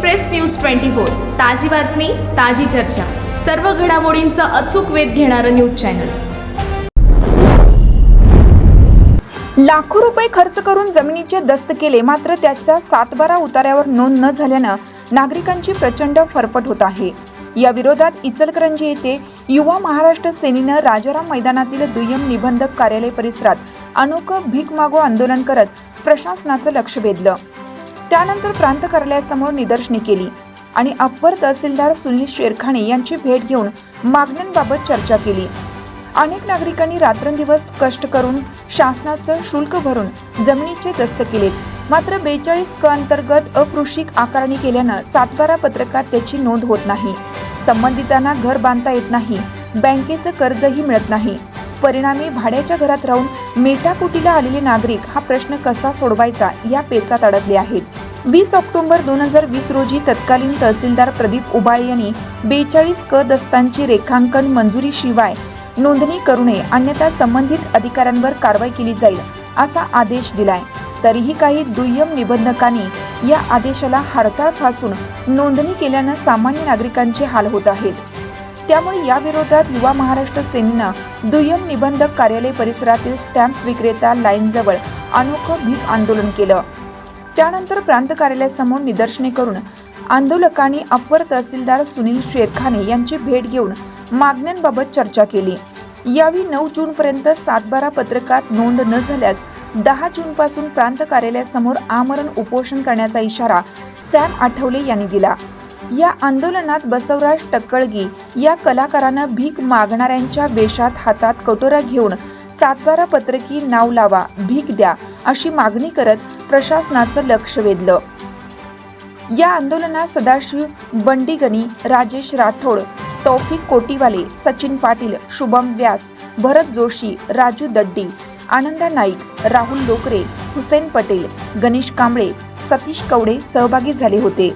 Express news twenty four ताजी बातमी ताजी चर्चा. सर्व घडामोडींचा अचूक वेध घेणारं न्यूज चॅनल. लाखो रुपये खर्च करून जमिनीचे दस्त केले मात्र त्याच्या सातबारा उतार्यावर नोंद न झाल्यानं नागरिकांची प्रचंड फरफट होत आहे. या विरोधात इचलकरंजी येथे युवा महाराष्ट्र सेनेनं राजाराम मैदानातील दुय्यम निबंधक कार्यालय परिसरात अनोखं भीक मागो आंदोलन करत प्रशासनाचं लक्ष वेधलं. त्यानंतर प्रांत कार्यालयासमोर निदर्शने केली आणि अप्पर तहसीलदार सुनील शेरखाणे यांची भेट घेऊन मागण्यांबाबत चर्चा केली. अनेक नागरिकांनी रात्रंदिवस कष्ट करून शासनाचं शुल्क भरून जमिनीचे दस्त केले मात्र बेचाळीस क अंतर्गत अकृषिक आकारणी केल्यानं सातबारा पत्रकात त्याची नोंद होत नाही. संबंधितांना घर बांधता येत नाही. बँकेचं कर्जही मिळत नाही. परिणामी भाड्याच्या घरात राहून मेटाकुटीला आलेले नागरिक हा प्रश्न कसा सोडवायचा या पेचात अडकले आहेत. वीस ऑक्टोबर दोन हजार वीस रोजी तत्कालीन तहसीलदार प्रदीप उबाळे यांनी बेचाळीस क दस्तांची रेखांकन मंजुरीशिवाय नोंदणी करू नये अन्यथा संबंधित अधिकाऱ्यांवर कारवाई केली जाईल असा आदेश दिलाय. तरीही काही दुय्यम निबंधकांनी या आदेशाला हरताळ फासून नोंदणी केल्यानं सामान्य नागरिकांचे हाल होत आहेत. त्यामुळे याविरोधात युवा महाराष्ट्र सेनेनं दुय्यम निबंधक कार्यालय परिसरातील स्टॅम्प विक्रेता लाईनजवळ अनोखं भीक आंदोलन केलं. त्यानंतर प्रांत कार्यालयासमोर निदर्शने करून आंदोलकांनी अप्पर तहसीलदार सुनील शेरखाने यांची भेट घेऊन मागण्यांबाबत चर्चा केली. यावेळी नऊ जूनपर्यंत सातबारा पत्रकात नोंद न झाल्यास दहा जूनपासून प्रांत कार्यालयासमोर आमरण उपोषण करण्याचा इशारा सॅम आठवले यांनी दिला. या आंदोलनात बसवराज टक्कळगी या कलाकारानं भीक मागणाऱ्यांच्या वेशात हातात कटोरा घेऊन सातबारा पत्रकी नाव लावा भीक द्या अशी मागणी करत प्रशासनाचं लक्ष वेधलं. या आंदोलनात सदाशिव बंडीगणी राजेश राठोड तौफिक कोटीवाले सचिन पाटील शुभम व्यास भरत जोशी राजू दड्डी आनंदा नाईक राहुल लोकरे हुसेन पटेल गणेश कांबळे सतीश कवडे सहभागी झाले होते.